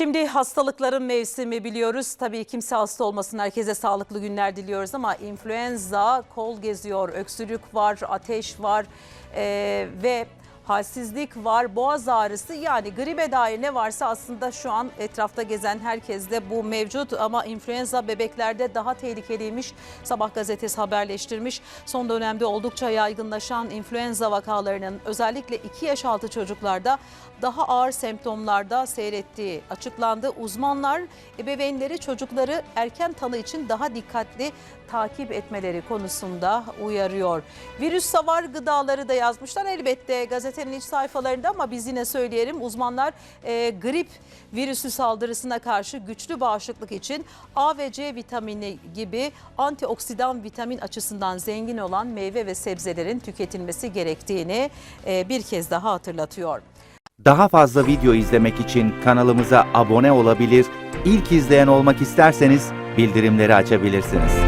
Şimdi hastalıkların mevsimi biliyoruz. Tabii kimse hasta olmasın. Herkese sağlıklı günler diliyoruz ama influenza kol geziyor, öksürük var, ateş var eee, ve halsizlik var, boğaz ağrısı yani gribe dair ne varsa aslında şu an etrafta gezen herkeste bu mevcut ama influenza bebeklerde daha tehlikeliymiş. Sabah gazetesi haberleştirmiş. Son dönemde oldukça yaygınlaşan influenza vakalarının özellikle 2 yaş altı çocuklarda daha ağır semptomlarda seyrettiği açıklandı. Uzmanlar ebeveynleri çocukları erken tanı için daha dikkatli takip etmeleri konusunda uyarıyor. Virüs savar gıdaları da yazmışlar elbette gazetenin iç sayfalarında ama biz yine söyleyelim uzmanlar e, grip virüsü saldırısına karşı güçlü bağışıklık için A ve C vitamini gibi antioksidan vitamin açısından zengin olan meyve ve sebzelerin tüketilmesi gerektiğini e, bir kez daha hatırlatıyor. Daha fazla video izlemek için kanalımıza abone olabilir, ilk izleyen olmak isterseniz bildirimleri açabilirsiniz.